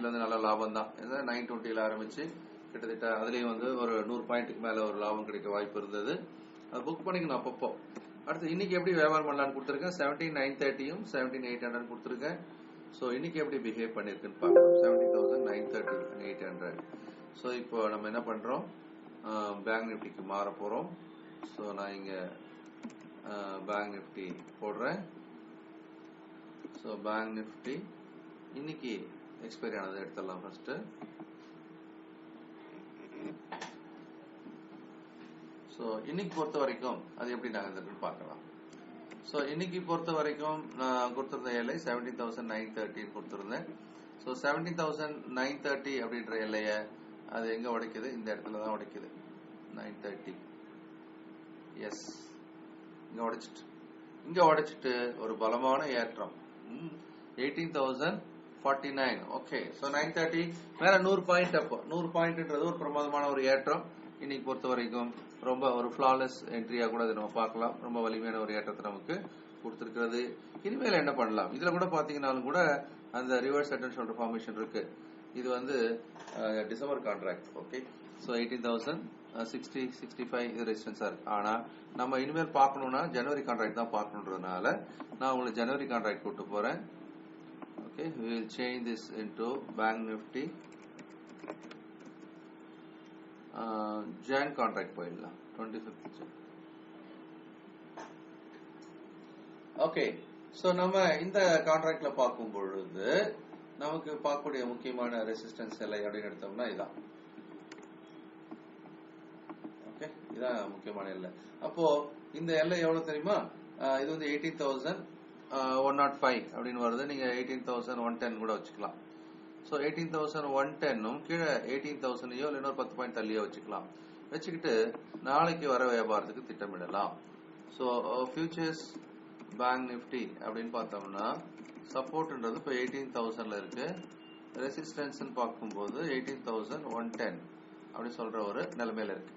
நிஃப்டில வந்து நல்ல லாபம் தான் நைன் டுவெண்ட்டில ஆரம்பிச்சு கிட்டத்தட்ட அதுலயும் வந்து ஒரு நூறு பாயிண்ட்டுக்கு மேல ஒரு லாபம் கிடைக்க வாய்ப்பு இருந்தது. அது புக் பண்ணிக்கணும் அப்பப்போ. அடுத்து இன்னைக்கு எப்படி வியாபாரம் பண்ணலாம்னு கொடுத்துருக்கேன். செவன்டீன் நைன் தேர்ட்டியும் செவன்டீன் எயிட் ஹண்ட்ரட் கொடுத்துருக்கேன். ஸோ இன்னைக்கு எப்படி பிஹேவ் பண்ணிருக்குன்னு பார்க்கலாம். Seventeen thousand nine thirty and eight hundred so இப்போ நம்ம என்ன பண்றோம்? பேங்க் நிஃப்டிக்கு மாற போறோம். ஸோ நான் இங்க பேங்க் நிஃப்டி போடுறேன். ஸோ பேங்க் நிஃப்டி இன்னைக்கு எக்ஸ்பைரி ஆனதை எடுத்துடலாம் ஃபர்ஸ்ட் ஸோ இன்னைக்கு பொறுத்த வரைக்கும் அது எப்படி நகர்ந்துருக்குன்னு பார்க்கலாம். ஸோ இன்னைக்கு பொறுத்த வரைக்கும் நான் கொடுத்துருந்த எல்ஐ செவன்டீன் தௌசண்ட் நைன் தேர்ட்டின்னு கொடுத்துருந்தேன். So seventeen thousand nine thirty அப்படின்ற எல்லையை அது எங்க உடைக்குது? இந்த இடத்துல தான் உடைக்குது. நைன் தேர்ட்டி எஸ் இங்க உடைச்சிட்டு இங்க உடைச்சிட்டு ஒரு பலமான ஏற்றம். Eighteen thousand forty nine okay so nine thirty மேல நூறு பாயிண்ட் அப்போ நூறு பாயிண்ட்ன்றது ஒரு பிரமாதமான ஒரு ஏற்றம். இன்னைக்கு பொறுத்த வரைக்கும் ரொம்ப ஒரு ஃபிளாலெஸ் என்ட்ரியா கூட அதை நம்ம பார்க்கலாம். ரொம்ப வலிமையான ஒரு ஏற்றத்தை நமக்கு கொடுத்துருக்கிறது. இனிமேல் என்ன பண்ணலாம்? இதுல கூட பாத்தீங்கன்னாலும் கூட அந்த ரிவர்ஸ் அட்டன் ஷோல்டர் ஃபார்மேஷன் இருக்கு. இது வந்து December contract okay so eighteen thousand sixty sixty five இது ரெசிஸ்டன்ஸா இருக்கு. ஆனா நம்ம இனிமேல் பார்க்கணும்னா ஜனவரி கான்ட்ராக்ட் தான் பார்க்கணுன்றதுனால நான் உங்களுக்கு ஜனவரி கான்ட்ராக்ட் கூட்டு போறேன். Okay we will change this into bank nifty. Uh, jan contract போயிடலாம். 25th jan ஓகே சோ நம்ம இந்த கான்ட்ராக்ட்ல பார்க்கும் பொழுது நமக்கு பார்க்கக்கூடிய முக்கியமான ரெசிஸ்டன்ஸ் எல்லை அப்படின்னு எடுத்தோம்னா இதான். ஓகே இதான் முக்கியமான எல்லை. அப்போ இந்த எல்லை எவ்வளவு தெரியுமா? இது வந்து eighteen thousand one nought five அப்படின்னு வருது. நீங்க எயிட்டீன் தௌசண்ட் ஒன் டென் கூட வச்சுக்கலாம். ஸோ எயிட்டீன் தௌசண்ட் ஒன் டென்னும் கீழே எயிட்டீன் தௌசண்டையோ இல்லை இன்னொரு பத்து பாயிண்ட் தள்ளியோ வச்சுக்கலாம். வச்சுக்கிட்டு நாளைக்கு வர வியாபாரத்துக்கு திட்டமிடலாம். ஸோ ஃபியூச்சர்ஸ் பேங்க் நிஃப்டி அப்படின்னு பார்த்தோம்னா சப்போர்ட்ன்றது இப்போ எயிட்டீன் தௌசண்ட்ல இருக்கு. ரெசிஸ்டன்ஸ்ன்னு பார்க்கும்போது எயிட்டீன் தௌசண்ட் ஒன் டென் அப்படின்னு சொல்ற ஒரு நிலைமையில இருக்கு.